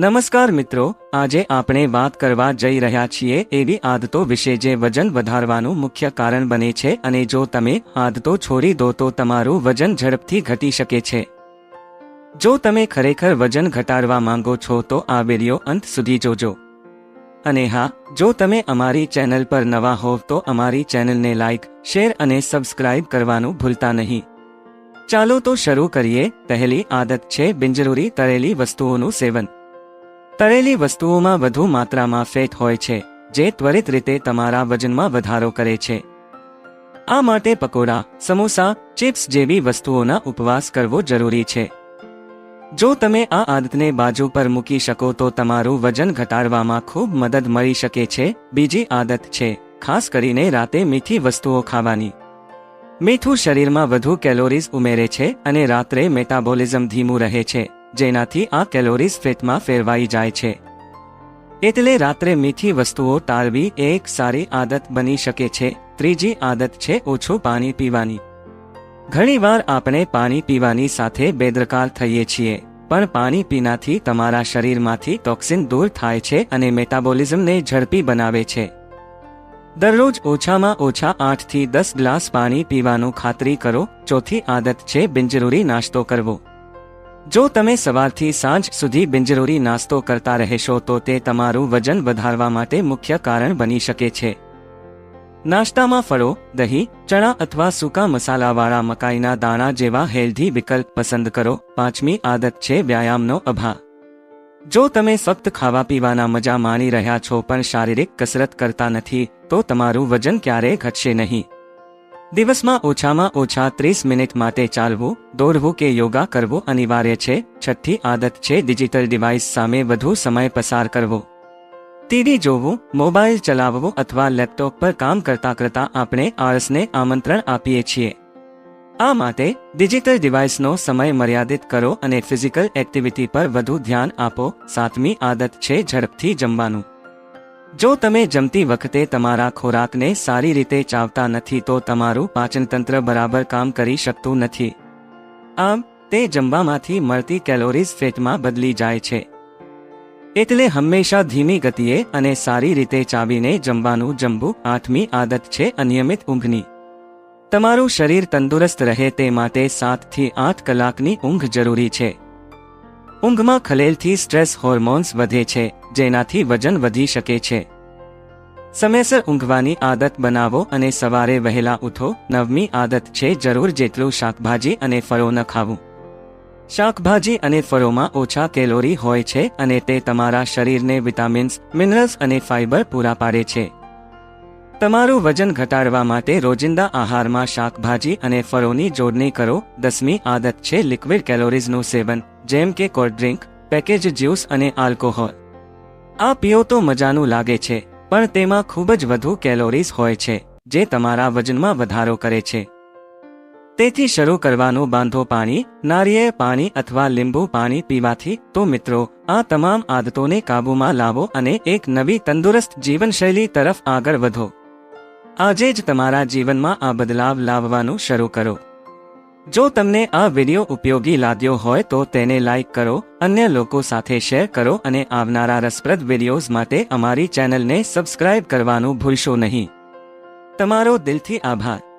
નમસ્કાર મિત્રો, આજે આપણે વાત કરવા જઈ રહ્યા છીએ એવી આદતો વિશે જે વજન વધારવાનું મુખ્ય કારણ બને છે અને જો તમે આદતો છોડી દો તો તમારું વજન ઝડપથી ઘટી શકે છે. જો તમે ખરેખર વજન ઘટાડવા માંગો છો તો આ વીડિયો અંત સુધી જોજો. અને હા, જો તમે અમારી ચેનલ પર નવા હોવ તો અમારી ચેનલને લાઇક શેર અને સબસ્ક્રાઇબ કરવાનું ભૂલતા નહીં. ચાલો તો શરૂ કરીએ. પહેલી આદત છે બિનજરૂરી તળેલી વસ્તુઓનું સેવન. તળેલી વસ્તુઓમાં વધુ માત્રામાં ફેટ હોય છે, જે ત્વરિત રીતે તમારા વજનમાં વધારો કરે છે. આ માટે પકોડા, સમોસા, ચિપ્સ જેવી વસ્તુઓના ઉપવાસ કરવો જરૂરી છે. જો તમે આ આદતને બાજુ પર મૂકી શકો તો તમારું વજન ઘટાડવામાં ખૂબ મદદ મળી શકે છે. બીજી આદત છે, ખાસ કરીને રાતે મીઠી વસ્તુઓ ખાવાની. મીઠું શરીરમાં વધુ કેલોરીઝ ઉમેરે છે અને રાત્રે મેટાબોલિઝમ ધીમું રહે છે. જેનાથી આ કેલોરીઝ ફેટમાં ફેરવાઈ જાય છે. એટલે રાત્રે મીઠી વસ્તુઓ ટાળવી એ એક સારી આદત બની શકે છે. ત્રીજી આદત છે ઓછું પાણી પીવાની. ઘણીવાર આપણે પાણી પીવાની સાથે બેદરકાર થઈએ છીએ, પણ પાણી પીનાથી તમારા શરીરમાંથી ટોક્સિન દૂર થાય છે અને મેટાબોલિઝમને ઝડપી બનાવે છે. દરરોજ ઓછામાં ઓછા આઠથી દસ ગ્લાસ પાણી પીવાનું ખાતરી કરો. ચોથી આદત છે બિનજરૂરી નાસ્તો કરવો. જો તમે સવારથી સાંજ સુધી બિનજરૂરી નાસ્તો કરતા રહેશો તો તે તમારું વજન વધારવા માટે મુખ્ય કારણ બની શકે છે. નાસ્તામાં ફળો, દહીં, ચણા અથવા સૂકા મસાલાવાળા મકાઈના દાણા જેવા હેલ્ધી વિકલ્પ પસંદ કરો. પાંચમી આદત છે વ્યાયામનો અભાવ. જો તમે ફક્ત ખાવા પીવાના મજા માણી રહ્યા છો પણ શારીરિક કસરત કરતા નથી, તો તમારું વજન ક્યારેય ઘટશે નહીં. દિવસમાં ઓછામાં ઓછા ત્રીસ મિનિટ માટે ચાલવું, દોડવું કે યોગા કરવું અનિવાર્ય છે. છઠ્ઠી આદત છે ડિજિટલ ડિવાઇસ સામે વધુ સમય પસાર કરવો. ટીવી જોવું, મોબાઈલ ચલાવવો અથવા લેપટોપ પર કામ કરતા કરતા આપણે આળસને આમંત્રણ આપીએ છીએ. આ માટે ડિજિટલ ડિવાઇસનો સમય મર્યાદિત કરો અને ફિઝિકલ એક્ટિવિટી પર વધુ ધ્યાન આપો. સાતમી આદત છે ઝડપથી જમવાનું. જો તમે જમતી વખતે તમારા ખોરાકને સારી રીતે ચાવતા નથી તો તમારું પાચનતંત્ર બરાબર કામ કરી શકતું નથી. આમ, તે જમવામાંથી મળતી કેલોરીઝ ફેટમાં બદલી જાય છે. એટલે હંમેશા ધીમી ગતિએ અને સારી રીતે ચાવીને જમવાનું જમવું આઠમી આદત છે અનિયમિત ઊંઘની. તમારું શરીર તંદુરસ્ત રહે તે માટે સાતથી આઠ કલાકની ઊંઘ જરૂરી છે. ઊંઘમાં ખલેલથી સ્ટ્રેસ હોર્મોન્સ વધે છે, જેનાથી વજન વધી શકે છે. સમયસર ઊંઘવાની આદત બનાવો અને સવારે વહેલા ઉઠો. નવમી આદત છે જરૂર જેટલું શાકભાજી અને ફળો ન ખાવું. શાકભાજી અને ફળોમાં ઓછા કેલોરી હોય છે અને તે તમારા શરીરને વિટામિન્સ, મિનરલ્સ અને ફાઇબર પૂરા પાડે છે. તમારું વજન ઘટાડવા માટે રોજિંદા આહારમાં શાકભાજી અને ફળોની જોડણી કરો. દસમી આદત છે લિક્વિડ કેલોરીઝનું સેવન, જેમ કે કોલ્ડ ડ્રિંક, પેકેજ જ્યુસ અને આલ્કોહોલ. આ પીઓ તો મજાનું લાગે છે, પણ તેમાં ખૂબ જ વધુ કેલોરીઝ હોય છે, જે તમારા વજનમાં વધારો કરે છે. તેથી શરૂ કરવાનું બાંધો પાણી, નારિયેળ પાણી અથવા લીંબુ પાણી પીવાથી તો મિત્રો, આ તમામ આદતોને કાબૂમાં લાવો અને એક નવી તંદુરસ્ત જીવનશૈલી તરફ આગળ વધો. આજે જ તમારા જીવનમાં આ બદલાવ લાવવાનું શરૂ કરો. જો તમને આ વિડિયો ઉપયોગી લાગ્યો હોય તો તેને લાઇક કરો, અન્ય લોકો સાથે શેર કરો અને આવનારા રસપ્રદ વિડીયોઝ માટે અમારી ચેનલને સબસ્ક્રાઇબ કરવાનું ભૂલશો નહીં. તમારો દિલથી આભાર.